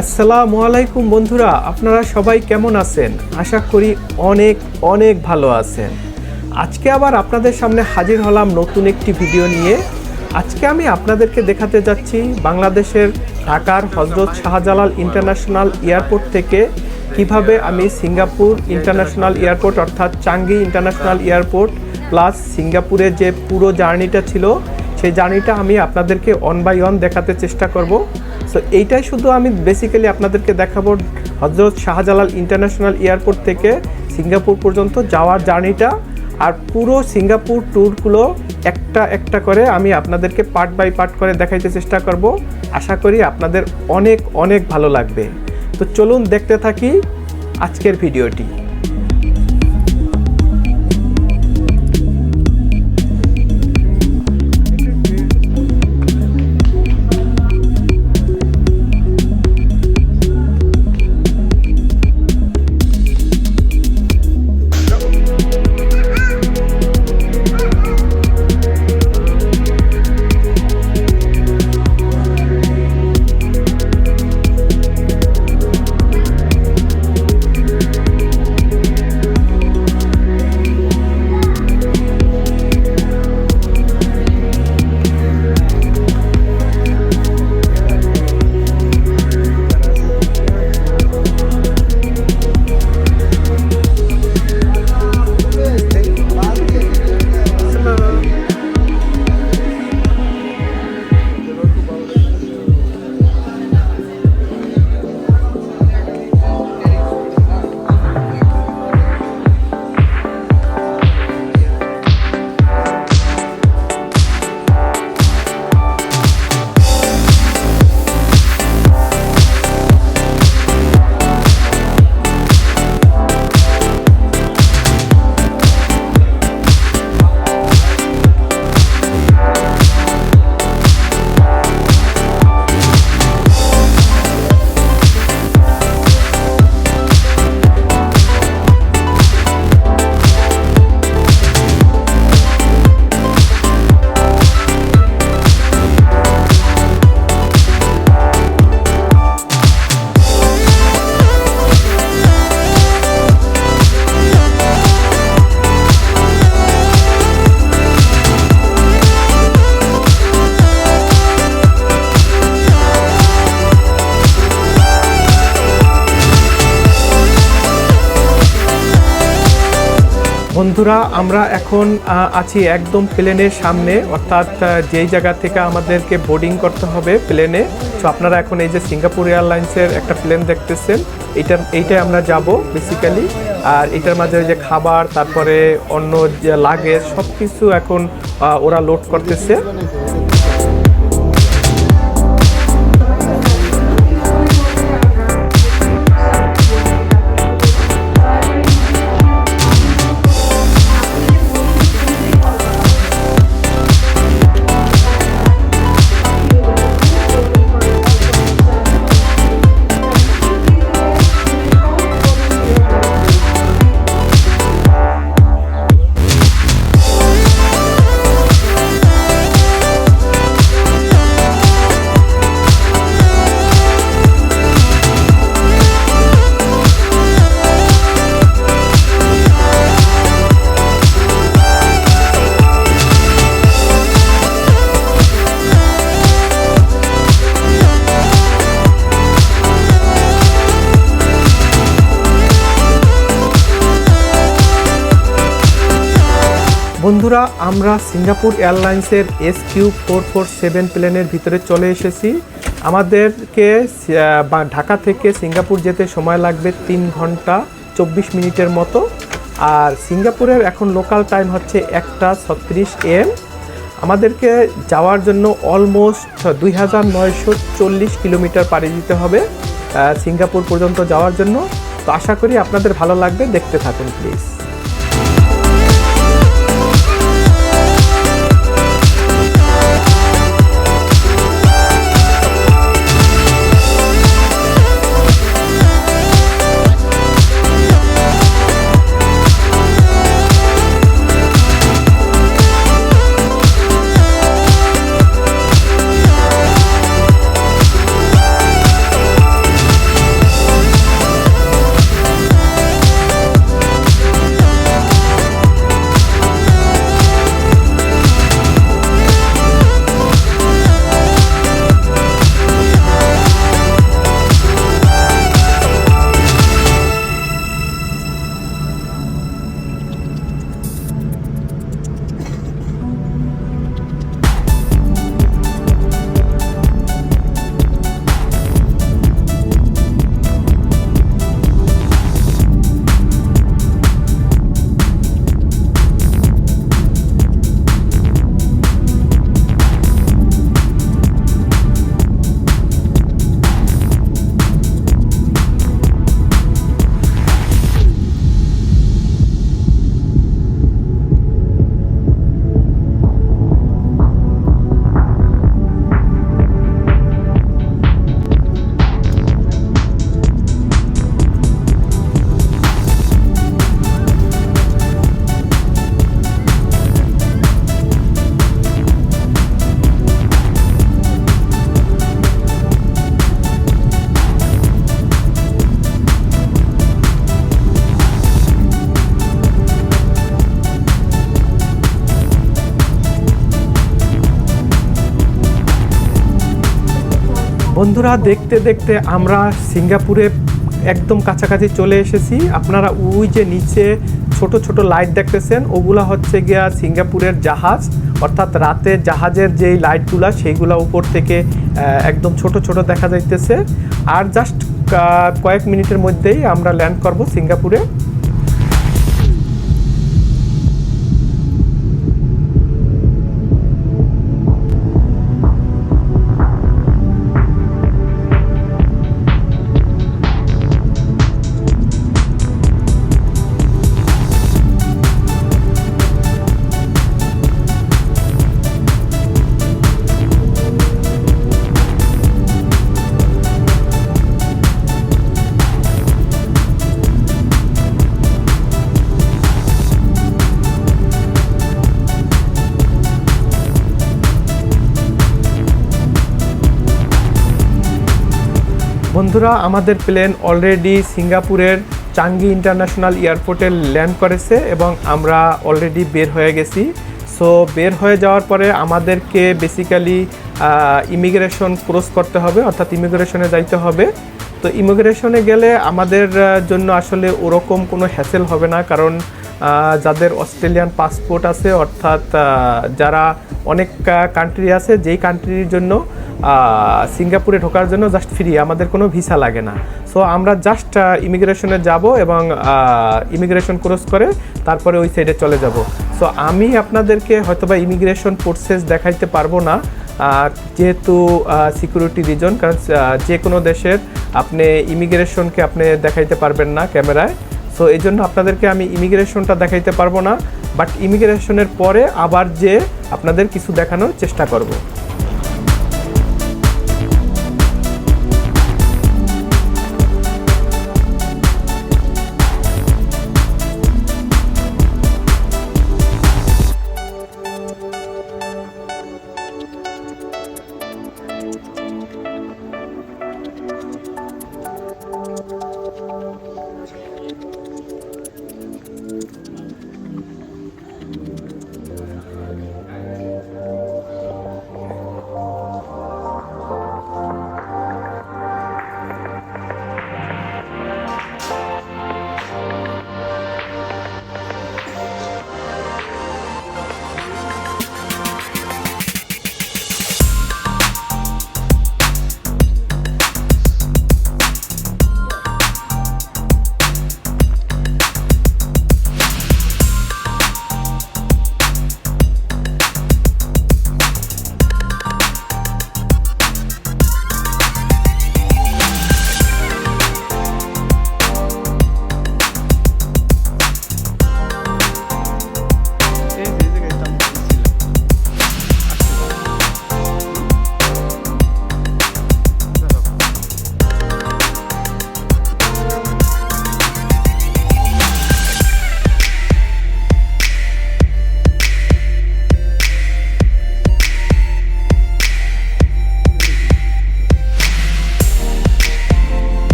আসসালামু আলাইকুম বন্ধুরা, আপনারা সবাই কেমন আছেন? আশা করি অনেক অনেক ভালো আছেন। আজকে আবার আপনাদের সামনে হাজির হলাম নতুন একটি ভিডিও নিয়ে। আজকে আমি আপনাদেরকে দেখাতে যাচ্ছি বাংলাদেশের ঢাকার হজরত শাহজালাল ইন্টারন্যাশনাল এয়ারপোর্ট থেকে কীভাবে আমি সিঙ্গাপুর ইন্টারন্যাশনাল এয়ারপোর্ট অর্থাৎ চাঙ্গি ইন্টারন্যাশনাল এয়ারপোর্ট প্লাস সিঙ্গাপুরের যে পুরো জার্নিটা ছিল সেই জার্নিটা আমি আপনাদেরকে অন বাই অন দেখাতে চেষ্টা করব। সো এইটাই শুধু আমি বেসিক্যালি আপনাদেরকে দেখাবো হজরত শাহজালাল ইন্টারন্যাশনাল এয়ারপোর্ট থেকে সিঙ্গাপুর পর্যন্ত যাওয়ার জার্নিটা আর পুরো সিঙ্গাপুর ট্যুরগুলো একটা একটা করে আমি আপনাদেরকে পার্ট বাই পার্ট করে দেখাইতে চেষ্টা করব। আশা করি আপনাদের অনেক অনেক ভালো লাগবে। তো চলুন দেখতে থাকি আজকের ভিডিওটি বন্ধুরা, আমরা এখন আছি একদম প্লেনের সামনে, অর্থাৎ যেই জায়গা থেকে আমাদেরকে বোর্ডিং করতে হবে প্লেনে। তো আপনারা এখন এই যে সিঙ্গাপুর এয়ারলাইন্সের একটা প্লেন দেখতেছেন এইটা এইটাই আমরা যাব বেসিক্যালি আর এটার মাঝে যে খাবার, তারপরে অন্য যে লাগেজ সব কিছু এখন ওরা লোড করতেছে। বন্ধুরা, আমরা সিঙ্গাপুর এয়ারলাইন্সের S Q four four seven প্লেনের ভিতরে চলে এসেছি। আমাদেরকে ঢাকা থেকে সিঙ্গাপুর যেতে সময় লাগবে তিন ঘণ্টা চব্বিশ মিনিটের মতো। আর সিঙ্গাপুরের এখন লোকাল টাইম হচ্ছে একটা ছত্রিশ এম আমাদেরকে যাওয়ার জন্য অলমোস্ট দুই হাজার নয়শো চল্লিশ কিলোমিটার পাড়ি দিতে হবে সিঙ্গাপুর পর্যন্ত যাওয়ার জন্য। তো আশা করি আপনাদের ভালো লাগবে। দেখতে থাকুন প্লিজ বন্ধুরা, দেখতে দেখতে আমরা সিঙ্গাপুরে একদম কাছাকাছি চলে এসেছি। আপনারা ওই যে নিচে ছোট ছোট লাইট দেখতেছেন, ওগুলা হচ্ছে গিয়া সিঙ্গাপুরের জাহাজ। অর্থাৎ রাতে জাহাজের যেই লাইটগুলা সেইগুলা উপর থেকে একদম ছোট ছোট দেখা যাইতেছে। আর জাস্ট কয়েক মিনিটের মধ্যেই আমরা ল্যান্ড করব সিঙ্গাপুরে। বন্ধুরা, আমাদের প্লেন অলরেডি সিঙ্গাপুরের চাঙ্গি ইন্টারন্যাশনাল এয়ারপোর্টে ল্যান্ড করেছে এবং আমরা অলরেডি বের হয়ে গেছি। সো বের হয়ে যাওয়ার পরে আমাদেরকে বেসিক্যালি ইমিগ্রেশন ক্রস করতে হবে, অর্থাৎ ইমিগ্রেশনে যাইতে হবে। তো ইমিগ্রেশনে গেলে আমাদের জন্য আসলে ওরকম কোনো হ্যাসেল হবে না, কারণ যাদের অস্ট্রেলিয়ান পাসপোর্ট আছে, অর্থাৎ যারা অনেক কান্ট্রি আছে, যেই কান্ট্রির জন্য সিঙ্গাপুরে ঢোকার জন্য জাস্ট ফ্রি আমাদের কোনো ভিসা লাগে না। সো আমরা জাস্ট ইমিগ্রেশনে যাব এবং ইমিগ্রেশন ক্রস করে তারপরে ওই সাইডে চলে যাব। সো আমি আপনাদেরকে হয়তোবা ইমিগ্রেশন প্রসেস দেখাইতে পারব না যেহেতু সিকিউরিটি রিজন কারণ যে কোনো দেশের আপনি ইমিগ্রেশনকে আপনি দেখাইতে পারবেন না ক্যামেরায়। সো এই জন্য আপনাদেরকে আমি ইমিগ্রেশনটা দেখাইতে পারব না বাট ইমিগ্রেশনের পরে আবার যে আপনাদের কিছু দেখানোর চেষ্টা করব।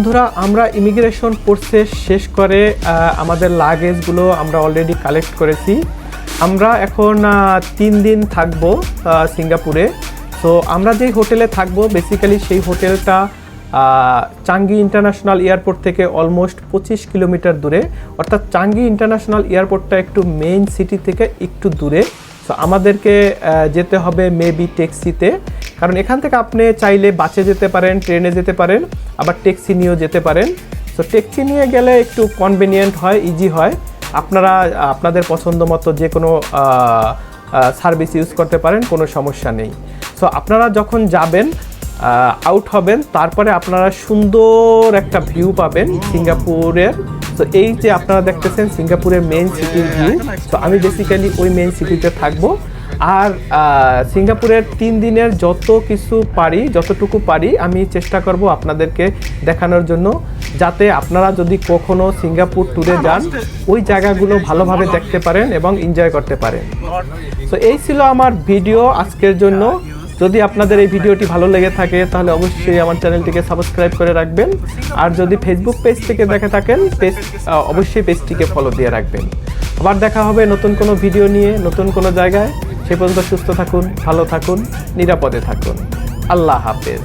বন্ধুরা, আমরা ইমিগ্রেশন প্রসেস শেষ করে আমাদের লাগেজগুলো আমরা অলরেডি কালেক্ট করেছি। আমরা এখন তিন দিন থাকব সিঙ্গাপুরে। তো আমরা যেই হোটেলে থাকব বেসিক্যালি সেই হোটেলটা চাঙ্গি ইন্টারন্যাশনাল এয়ারপোর্ট থেকে অলমোস্ট পঁচিশ কিলোমিটার দূরে। অর্থাৎ চাঙ্গি ইন্টারন্যাশনাল এয়ারপোর্টটা একটু মেইন সিটি থেকে একটু দূরে। তো আমাদেরকে যেতে হবে মেবি ট্যাক্সিতে কারণ এখান থেকে আপনি চাইলে বাসে যেতে পারেন, ট্রেনে যেতে পারেন, আবার ট্যাক্সি নিয়েও যেতে পারেন। সো ট্যাক্সি নিয়ে গেলে একটু কনভিনিয়েন্ট হয় ইজি হয়। আপনারা, আপনাদের পছন্দ মতো যে কোনো সার্ভিস ইউজ করতে পারেন, কোনো সমস্যা নেই। সো আপনারা যখন যাবেন আউট হবেন। তারপরে আপনারা সুন্দর একটা ভিউ পাবেন সিঙ্গাপুরের। তো এই যে আপনারা দেখতেছেন সিঙ্গাপুরের মেইন সিটির ভিউ তো আমি বেসিক্যালি ওই মেইন সিটিতে থাকব। আর সিঙ্গাপুরের তিন দিনের যত কিছু পারি, যতটুকু পারি, আমি চেষ্টা করব আপনাদেরকে দেখানোর জন্য। যাতে আপনারা যদি কখনো সিঙ্গাপুর ট্যুরে যান, ওই জায়গাগুলো ভালোভাবে দেখতে পারেন এবং এনজয় করতে পারেন। তো এই ছিল আমার ভিডিও আজকের জন্য। যদি আপনাদের এই ভিডিওটি ভালো লেগে থাকে, তাহলে অবশ্যই আমার চ্যানেলটিকে সাবস্ক্রাইব করে রাখবেন। আর যদি ফেসবুক পেজ থেকে দেখে থাকেন পেজ অবশ্যই পেজটিকে ফলো দিয়ে রাখবেন। আবার দেখা হবে নতুন কোনো ভিডিও নিয়ে, নতুন কোনো জায়গায়। সে পর্যন্ত সুস্থ থাকুন, ভালো থাকুন, নিরাপদে থাকুন। আল্লাহ হাফেজ।